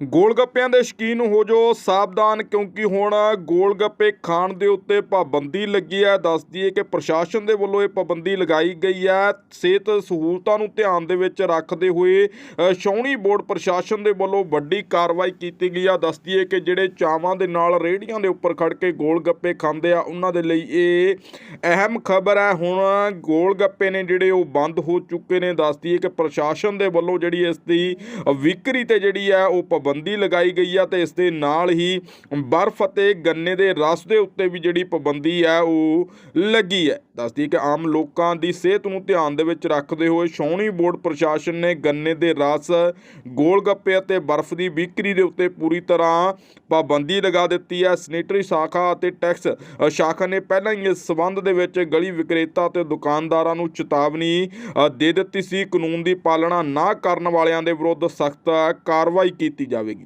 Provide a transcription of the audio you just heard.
ਗੋਲਗੱਪਿਆਂ ਦੇ ਸ਼ੌਕੀਨ ਹੋ ਜੋ ਸਾਵਧਾਨ ਕਿਉਂਕਿ ਹੁਣ ਗੋਲਗੱਪੇ ਖਾਣ ਦੇ ਉੱਤੇ ਪਾਬੰਦੀ ਲੱਗੀ ਹੈ। ਦੱਸ ਦਈਏ ਕਿ ਪ੍ਰਸ਼ਾਸਨ ਦੇ ਵੱਲੋਂ ਇਹ ਪਾਬੰਦੀ ਲਗਾਈ ਗਈ ਹੈ। ਸਿਹਤ ਸਹੂਲਤਾਂ ਨੂੰ ਧਿਆਨ ਦੇ ਵਿੱਚ ਰੱਖਦੇ ਹੋਏ ਅ, ਛਾਉਣੀ ਬੋਰਡ ਪ੍ਰਸ਼ਾਸਨ ਦੇ ਵੱਲੋਂ ਵੱਡੀ ਕਾਰਵਾਈ ਕੀਤੀ ਗਈ ਆ। ਦੱਸ ਦਈਏ ਕਿ ਜਿਹੜੇ ਚਾਵਾਂ ਦੇ ਨਾਲ ਰੇਹੜੀਆਂ ਦੇ ਉੱਪਰ ਖੜ ਕੇ ਗੋਲਗੱਪੇ ਖਾਂਦੇ ਆ ਉਹਨਾਂ ਦੇ ਲਈ ਇਹ ਅਹਿਮ ਖਬਰ ਹੈ। ਹੁਣ ਗੋਲਗੱਪੇ ਨੇ ਜਿਹੜੇ ਉਹ ਬੰਦ ਹੋ ਚੁੱਕੇ ਨੇ। ਦੱਸ ਦਈਏ ਕਿ ਪ੍ਰਸ਼ਾਸਨ ਦੇ ਵੱਲੋਂ ਜਿਹੜੀ ਇਸ ਦੀ ਵਿਕਰੀ ਤੇ ਜਿਹੜੀ ਹੈ ਉਹ ਪਾਬੰਦੀ ਲਗਾਈ ਗਈ ਆ ਤੇ ਇਸ ਦੇ ਨਾਲ ਹੀ ਬਰਫ਼ ਅਤੇ ਗੰਨੇ ਦੇ ਰਸ ਦੇ ਉੱਤੇ ਵੀ ਜਿਹੜੀ ਪਾਬੰਦੀ ਹੈ ਉਹ ਲੱਗੀ ਹੈ। ਦੱਸਦੀ ਕਿ ਆਮ ਲੋਕਾਂ ਦੀ ਸਿਹਤ ਨੂੰ ਧਿਆਨ ਦੇ ਵਿੱਚ ਰੱਖਦੇ ਹੋਏ ਛਾਉਣੀ ਬੋਰਡ ਪ੍ਰਸ਼ਾਸਨ ਨੇ ਗੰਨੇ ਦੇ ਰਸ ਗੋਲ ਗੱਪੇ ਅਤੇ ਬਰਫ਼ ਦੀ ਵਿਕਰੀ ਦੇ ਉੱਤੇ ਪੂਰੀ ਤਰ੍ਹਾਂ ਪਾਬੰਦੀ ਲਗਾ ਦਿੱਤੀ ਹੈ। ਸੈਨੇਟਰੀ ਸ਼ਾਖਾ ਅਤੇ ਟੈਕਸ ਸ਼ਾਖਾ ਨੇ ਪਹਿਲਾਂ ਹੀ ਇਸ ਸਬੰਧ ਦੇ ਵਿੱਚ ਗਲੀ ਵਿਕਰੇਤਾ ਅਤੇ ਦੁਕਾਨਦਾਰਾਂ ਨੂੰ ਚੇਤਾਵਨੀ ਦੇ ਦਿੱਤੀ ਸੀ। ਕਾਨੂੰਨ ਦੀ ਪਾਲਣਾ ਨਾ ਕਰਨ ਵਾਲਿਆਂ ਦੇ ਵਿਰੁੱਧ ਸਖਤ ਕਾਰਵਾਈ ਕੀਤੀ ਜਾ avec